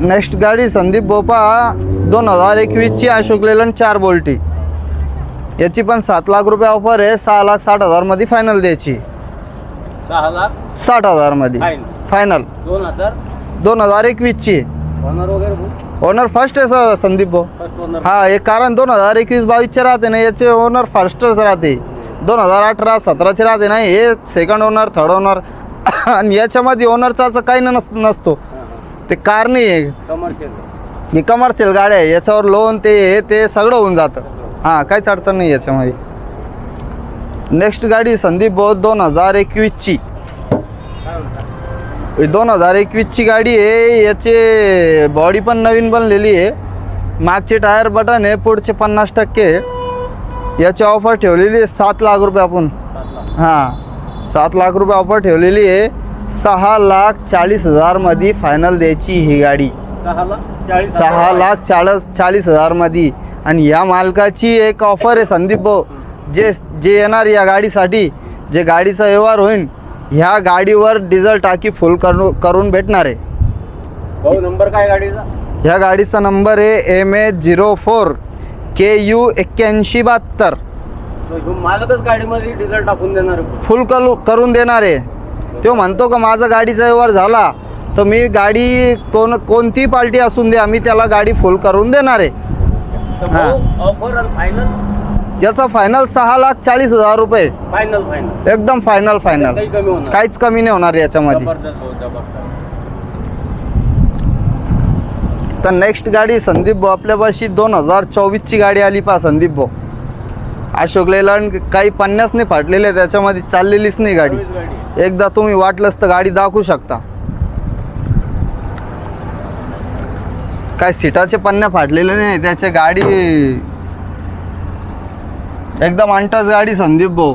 Next गाडी संदीप बोपा दोन हजार एकवीसची अशोक लेलन चार बोल्टी. याची पण सात लाख रुपये ऑफर आहे सहा लाख साठ हजारमध्ये फायनल द्यायची. सहा लाख? साठ हजारमध्ये. फायनल दोन हजार? दोन हजार एकवीसची. वगैरे ओनर फर्स्ट आहे सर संदीप भाऊ. हा एक कारण दोन हजार एकवीस बावीसचे राहते ना याचे ओनर फर्स्टच राहते. दोन हजार अठरा सतराचे राहते ना हे सेकंड ओनर थर्ड ओनर आणि याच्यामध्ये ओनरचा असं काही नस नसतो. ते कार नाही आहे. कमर्शियल ही कमर्शियल गाड्या आहे. याच्यावर लोन ते हे ते सगळं होऊन जातं. हां काहीच अडचण नाही याच्यामध्ये. नेक्स्ट गाडी संदीप भाऊ दोन हजार एकवीसची. दोन हजार एकवीसची गाडी आहे. याचे बॉडी पण नवीन बनलेली आहे. मागचे टायर बटन आहे पुढचे पन्नास टक्के याची ऑफर ठेवलेली आहे सात लाख रुपये आपण. हां सात लाख रुपये ऑफर ठेवलेली आहे. सहा लाख चाळीस हजारमध्ये फायनल द्यायची ही गाडी. सहा लाख चाळीस सहा लाख चाळीस चाळीस हजारमध्ये आणि या मालकाची एक ऑफर आहे संदीप भाऊ. जे जे येणार या गाडीसाठी जे गाडीचा व्यवहार होईल ह्या गाडीवर डिझेल टाकी फुल करू करून भेटणार आहे. भाऊ नंबर काय गाडीचा? ह्या गाडीचा नंबर आहे M H zero four K U एक्क्याऐंशी बहात्तर. मालकच गाडीमध्ये डिझेल टाकून देणार. फुल करू करून देणार आहे. तो म्हणतो का माझा गाडीचा व्यवहार झाला तर मी गाडी कोण कोणती पार्टी असून द्या मी त्याला गाडी फुल करून देणार आहे. तर भाऊ ऑफर आणि फायनल याचा फायनल सहा लाख चाळीस हजार रुपये. फायनल फायनल एकदम फायनल फायनल काहीच कमी नाही होणार याच्यामध्ये. तर नेक्स्ट गाडी संदीप भाऊ आपल्यापाशी दोन हजार चोवीसची गाडी आली पहा संदीप भाऊ. अशोक लेलँड काही पन्नास नाही फाटलेले त्याच्यामध्ये चाललेलीच नाही गाडी. एकदा तुम्ही वाटलंच तर गाडी दाखवू शकता. काय सीटाचे पन्न्या फाटलेले नाही त्याचे गाडी एकदम अंटस गाडी संदीप भाऊ.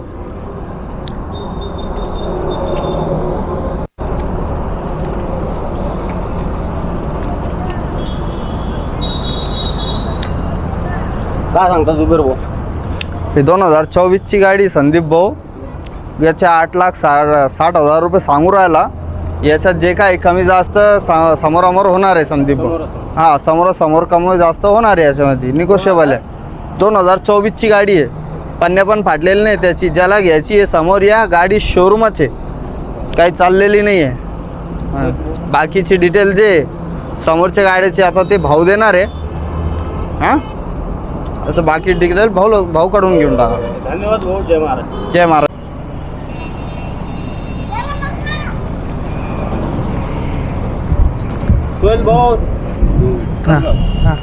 काय सांगता जुबेर भाऊ? ही दोन हजार चोवीसची गाडी संदीप भाऊ. याचे आठ लाख सा साठ हजार रुपये सांगू राहिला. याच्यात जे काय कमी जास्त सा समोरामोर होणार आहे संदीप भाऊ. समोरासमोर. हां समोरासमोर कमी जास्त होणार आहे याच्यामध्ये. निगोशिएबल आहे. दोन हजार चोवीसची गाडी आहे. पन्न्या पण फाटलेली नाही त्याची. ज्याला घ्यायची आहे समोर या गाडी शोरूमच आहे. काही चाललेली नाही आहे. बाकीची डिटेल जे समोरच्या गाड्याची आता ते भाऊ देणार आहे. हां? असं बाकी डिटेल भाऊ भाऊ काढून घेऊन टाका. धन्यवाद भाऊ जय महाराज. जय महाराज. सुहेल भाऊ. हां हां.